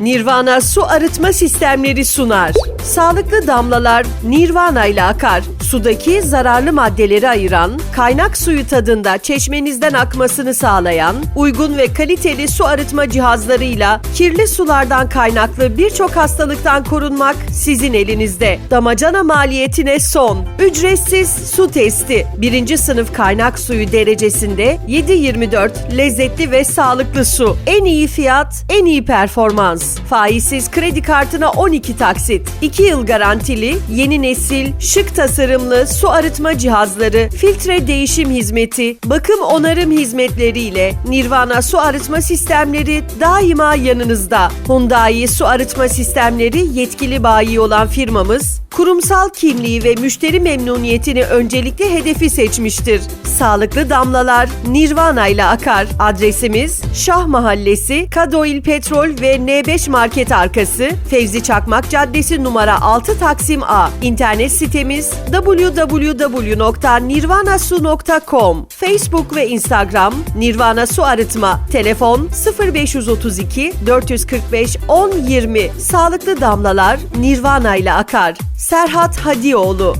Nirvana su arıtma sistemleri sunar. Sağlıklı damlalar Nirvana ile akar. Sudaki zararlı maddeleri ayıran, kaynak suyu tadında çeşmenizden akmasını sağlayan, uygun ve kaliteli su arıtma cihazlarıyla kirli sulardan kaynaklı birçok hastalıktan korunmak sizin elinizde. Damacana maliyetine son. Ücretsiz su testi. Birinci sınıf kaynak suyu derecesinde 7-24 lezzetli ve sağlıklı su. En iyi fiyat, en iyi performans. Faizsiz kredi kartına 12 taksit. 2 yıl garantili, yeni nesil, şık tasarımlı su arıtma cihazları, filtre değişim hizmeti, bakım onarım hizmetleriyle Nirvana su arıtma sistemleri daima yanınızda. Hyundai su arıtma sistemleri yetkili bayi olan firmamız, kurumsal kimliği ve müşteri memnuniyetini öncelikli hedefi seçmiştir. Sağlıklı damlalar Nirvana ile akar. Adresimiz Şah Mahallesi, Kadoil Petrol ve N5 Market arkası, Fevzi Çakmak Caddesi numara 6 Taksim A. İnternet sitemiz www.nirvanasu.com Facebook ve Instagram Nirvana Su Arıtma Telefon 0532 445 1020 Sağlıklı damlalar Nirvana ile akar. Serhat Hadioğlu